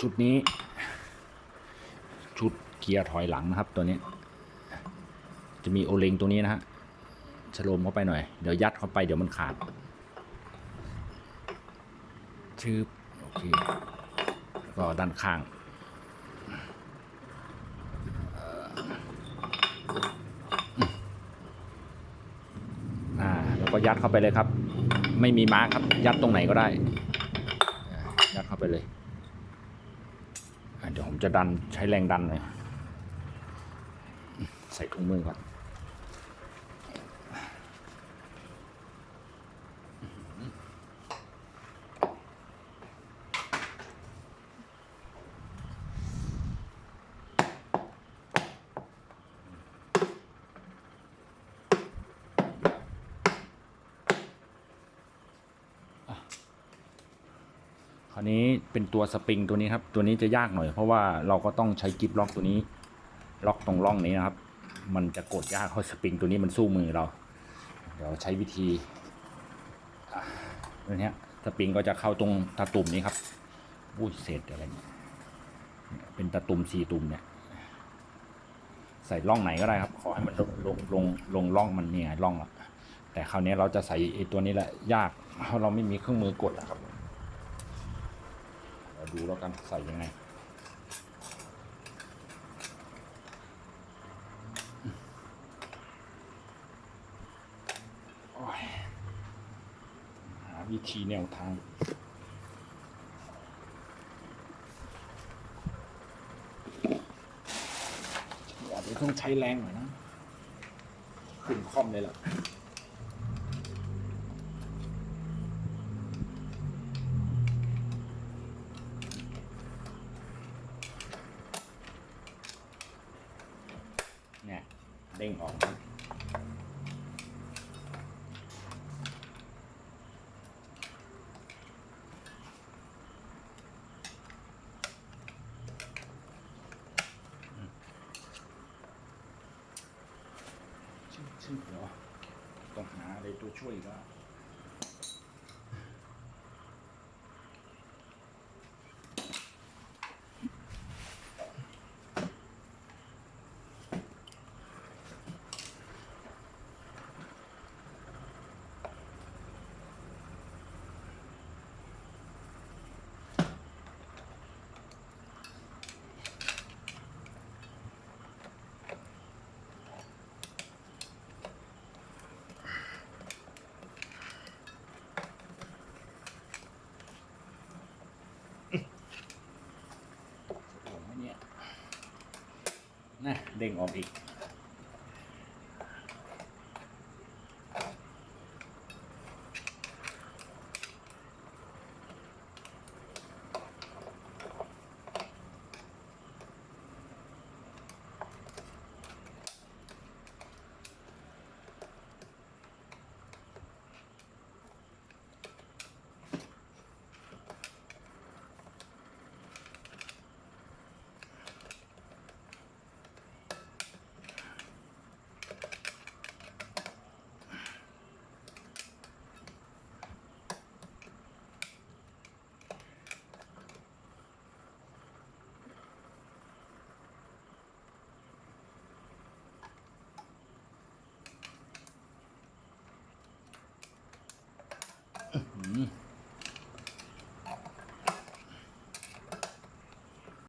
ชุดนี้ ชุดเกียร์ถอยหลังนะครับตัวนี้ จะมีโอเลงตัวนี้นะฮะชโลมเข้าไปหน่อย เดี๋ยวยัดเข้าไปเดี๋ยวมันขาดชืบโอเคก็ด้านข้างอ่าแล้วก็ยัดเข้าไปเลยครับ ไม่มีมาร์คครับ ยัดตรงไหนก็ได้ ยัดเข้าไปเลย ดี๋ยวผมจะดันใช้แรงดันเลยใส่ถุงมือก่อน ราวนี้เป็นตัวสปริงตัวนี้ครับ ตัวนี้จะยากหน่อย เพราะว่าเราก็ต้องใช้กิฟล็อกตัวนี้ ล็อกตรงร่องนี้นะครับ มันจะกดยากเพราะสปริงตัวนี้มันสู้มือเรา เดี๋ยวใช้วิธีอะตัวนี้สปริงก็จะเข้าตรงตะตุ่มนี้ครับอุ้ยเศษอะไรเนี่ยเป็นตะตุ่มสี่ตุ่มเนี่ย ใส่ร่องไหนก็ได้ครับ ขอให้มันลงลงลงลงร่องมันเนี่ยร่องอะแต่คราวนี้เราจะใส่ไอ้ตัวนี้แหละยากเพราะเราไม่มีเครื่องมือกดอะครับ ดูแล้วกันใส่ยังไงหาวิธีแนวทางอาจจะต้องใช้แรงหน่อยนะขึ้นคอมเลยล่ะ เนี่ย เด้งออกครับชื่อชื่อเหรอต้องหาอะไรตัวช่วยก็ นะเด้ 嗯。